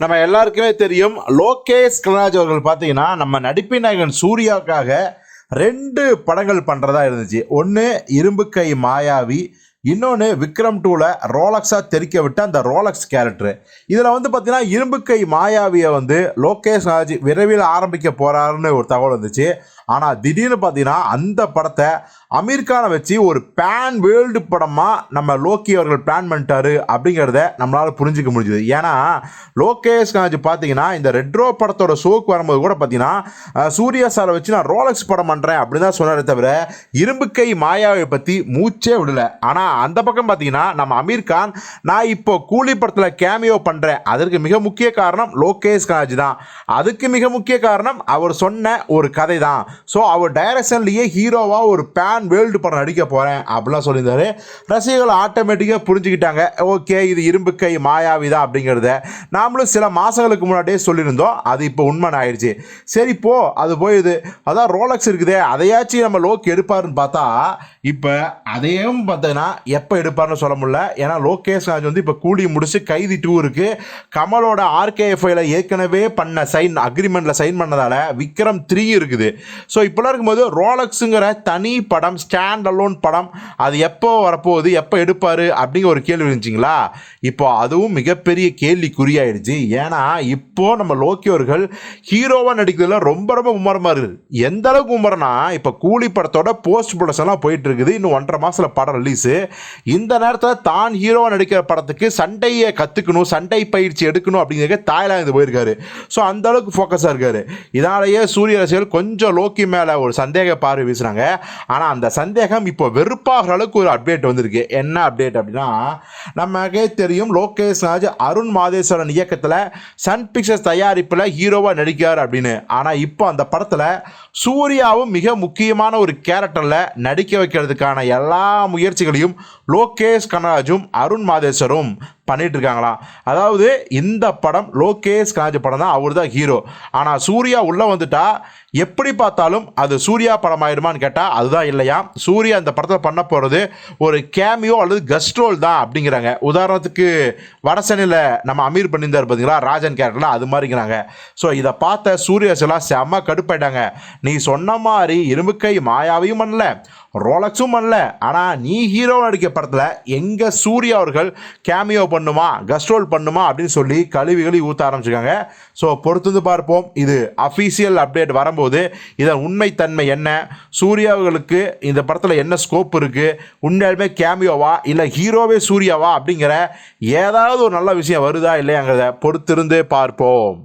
நம்ம எல்லாருக்குமே தெரியும் லோகேஷ் கனராஜ் அவர்கள் பார்த்தீங்கன்னா நம்ம நடிப்பின் நாயகன் சூர்யாவுக்காக ரெண்டு படங்கள் பண்ணுறதா இருந்துச்சு. ஒன்று இரும்பு கை மாயாவி இன்னொன்று விக்ரம் டூவில் ரோலக்ஸாக தெரிக்க விட்ட அந்த ரோலக்ஸ் கேரக்டர். இதில் வந்து பார்த்தீங்கன்னா இரும்பு கை மாயாவியை வந்து லோகேஷ் நாஜி விரைவில் ஆரம்பிக்க போகிறாருன்னு ஒரு தகவல் வந்துச்சு. ஆனால் திடீர்னு பார்த்தீங்கன்னா அந்த படத்தை அமீர்கானை வச்சு ஒரு பேன் வேர்ல்டு படமாக நம்ம லோக்கி அவர்கள் பிளான் பண்ணிட்டாரு அப்படிங்கிறத நம்மளால் புரிஞ்சுக்க முடிஞ்சுது. ஏன்னா லோகேஷ் ராஜ் பார்த்தீங்கன்னா இந்த ரெட்ரோ படத்தோட ஷோக்கு வரும்போது கூட பார்த்தீங்கன்னா சூர்யா சாரை வச்சு நான் ரோலக்ஸ் படம் பண்ணுறேன் அப்படின்னு தான் சொன்னாரே தவிர இரும்புக்கை மாயாவை பற்றி மூச்சே விடலை. ஆனால் அந்த பக்கம் பார்த்தீங்கன்னா நம்ம அமீர் கான் நான் இப்போ கூலி படத்தில் கேமியோ பண்ணுறேன் அதற்கு மிக முக்கிய காரணம் லோகேஷ் கனாஜ் தான். அதுக்கு மிக முக்கிய காரணம் அவர் சொன்ன ஒரு கதை தான். ஸோ அவர் டைரக்ஷன்லேயே ஹீரோவாக ஒரு பேன் வேர்ல்டு படம் நடிக்க போகிறேன் அப்படிலாம் சொல்லியிருந்தாரு. ரசிகர்கள் ஆட்டோமேட்டிக்காக புரிஞ்சுக்கிட்டாங்க. ஓகே இது இரும்பு கை மாயாவி தான் அப்படிங்கிறத நாமளும் சில மாதங்களுக்கு முன்னாடியே சொல்லியிருந்தோம். அது இப்போ உண்மை ஆயிடுச்சு. சரி போ அது போயிடுது. அதான் ரோலக்ஸ் இருக்குதே. அதையாச்சும் நம்ம லோக் எடுப்பாருன்னு பார்த்தா இப்போ அதையும் பார்த்தீங்கன்னா எப்போ எடுப்பார்னு சொல்ல முடியல. ஏன்னா லோகேஷ் ராஜ் வந்து இப்போ கூலி முடிச்சு கைதி டூ இருக்கு. கமலோட ஆர்கேஎஃப்ஐல ஏற்கனவே பண்ண சைன் அக்ரிமெண்ட்ல சைன் பண்ணதால விக்ரம் த்ரீ இருக்குது. ஸோ இப்போலாம் இருக்கும்போது ரோலக்ஸுங்கிற தனி படம் ஸ்டாண்ட் அலோன் படம் அது எப்போ வரப்போகுது எப்போ எடுப்பார் அப்படிங்கிற ஒரு கேள்வி இருந்துச்சிங்களா? இப்போ அதுவும் மிகப்பெரிய கேள்வி குறியாயிடுச்சு ஏன்னா இப்போ நம்ம லோக்கியோர்கள் ஹீரோவாக நடிக்கிறதுல ரொம்ப ரொம்ப மும்மரமாக இருக்குது. எந்த அளவுக்கு மும்மரம்னா இப்போ கூலி படத்தோட போஸ்ட் ப்ரொடக்ஷன்லாம் போயிட்டு இருக்குது. இன்னும் ஒன்றரை மாதத்தில் படம் ரிலீஸு இந்த நேரத்தில் தான் ஹீரோவாக நடிக்கிற படத்துக்கு சண்டையை கற்றுக்கணும் சண்டை பயிற்சி எடுக்கணும் அப்படிங்கிறத தாய்லாந்து போயிருக்காரு. ஸோ அந்த அளவுக்கு ஃபோக்கஸாக இருக்காரு. இதனாலேயே சூரிய ரசிகர்கள் கொஞ்சம் லோக்கி மேலே ஒரு சந்தேக பார்வை வீசுனாங்க ஆனால் அந்த சந்தேகம் இப்போ வெறுப்பாகிற அளவுக்கு ஒரு அப்டேட் வந்திருக்கு. என்ன அப்டேட் அப்படின்னா நமக்கே தெரியும் லோகேஷ் ராஜ் அருண் மாதேஸ்வரன் இயக்கத்தில் சன் பிக்சர்ஸ் தயாரிப்பில் ஹீரோவாக நடிக்கிறார் அப்படின்னு. ஆனால் இப்போ அந்த படத்தில் சூர்யாவும் மிக முக்கியமான ஒரு கேரக்டரில் நடிக்க வைக்கிறதுக்கான எல்லா முயற்சிகளையும் லோகேஷ் கனராஜும் அருண் மாதேஸ்வரும் பண்ணிட்டு இருக்காங்களாம் அதாவது இந்த படம் லோகேஷ் கனராஜ் படம் தான் அவர் தான் ஹீரோ ஆனால் சூர்யா உள்ளே வந்துட்டா எப்படி பார்த்தாலும் அது சூர்யா படம் ஆயிடுமான்னு கேட்டால் அதுதான் இல்லையா? சூர்யா இந்த படத்தில் பண்ண போகிறது ஒரு கேமியோ அல்லது கஸ்ட்ரோல் தான் அப்படிங்கிறாங்க. உதாரணத்துக்கு வடசனில் நம்ம அமீர் பண்ணியிருந்தார் பார்த்தீங்களா ராஜன் கேரக்டரில் அது மாதிரிங்கிறாங்க. ஸோ இதை பார்த்த சூர்யாஸ் எல்லாம் செம்ம கடுப்பாயிட்டாங்க. நீ சொன்ன மாதிரி இரும்புக்கை மாயாவையும் பண்ணல ரோலக்ஸும் பண்ணல ஆனால் நீ ஹீரோ நடிக்க படத்தில் எங்கே சூர்யா அவர்கள் கேமியோ பண்ணுமா கஸ்ட்ரோல் பண்ணுமா அப்படின்னு சொல்லி கழுவிகளை ஊற்ற ஆரம்பிச்சிருக்காங்க. ஸோ பொறுத்து பார்ப்போம். இது அஃபீஷியல் அப்டேட் வரும்போது இதன் உண்மைத்தன்மை என்ன? சூர்யாவுகளுக்கு இந்த படத்தில் என்ன ஸ்கோப் இருக்குது உண்மையாலுமே கேமியோவா இல்லை ஹீரோவே சூர்யாவா அப்படிங்கிற ஏதாவது ஒரு நல்ல விஷயம் வருதா இல்லையாங்கிறத பொறுத்திருந்து பார்ப்போம்.